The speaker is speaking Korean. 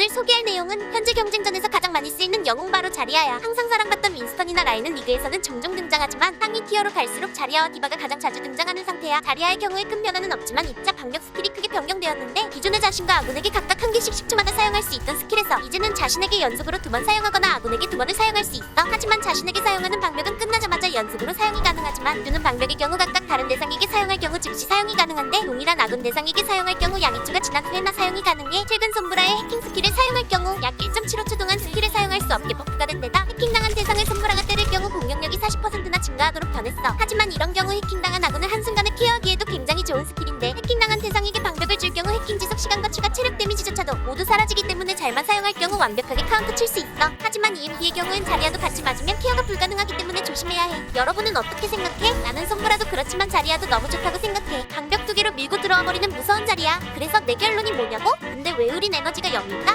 오늘 소개할 내용은 현재 경쟁전에서 가장 많이 쓰이는 영웅 바로 자리아야. 항상 사랑받던 윈스턴이나 라인은 리그에서는 종종 등장하지만 상위 티어로 갈수록 자리아와 디바가 가장 자주 등장하는 상태야. 자리아의 경우에 큰 변화는 없지만 입자 반격 스킬이 크게 변경되었는데 기존의 자신과 아군에게 각각 한 개씩 10초마다 사용할 수 있던 스킬에서 이제는 자신에게 연속으로 두 번 사용하거나 아군에게 두 번을 사용할 수 있어. 하지만 자신에게 사용하는 방벽은 끝나자마자 연속으로 사용이 가능하지만 두는 방벽의 경우 각각 다른 대상에게 사용할 경우 즉시 사용이 가능한데 동일한 아군 대상에게 사용할 경우 양이추가 지난 후에나 사용이 가능해 최근 손브라의 해킹 스킬을 사용할 경우 약 1.75초 동안 스킬을 사용할 수 없게 버프가 된 데다 해킹당한 대상을 손브라가 때릴 경우 공격력이 40%나 증가하도록 변했어. 하지만 이런 경우 해킹당한 아군을 한순간에 케어하기에도 굉장히 좋은 스킬인 데 해킹당한 대상에게 방벽을 줄 경우 해킹 지속 시간과 추가 체력 데미지조차도 모두 사라지기 때문에 잘만 사용할 경우 완벽하게 카운터 칠 수 있어. 하지만 EMP의 경우엔 자리아도 같이 맞으면 케어가 불가능하기 때문에 조심해야 해. 여러분은 어떻게 생각해? 나는 손브라도 그렇지만 자리아도 너무 좋다고 생각해. 방벽 두 개로 밀고 들어와 버리는 무서운 자리야. 그래서 내 결론이 뭐냐고? 근데 왜 우린 에너지가 0일까?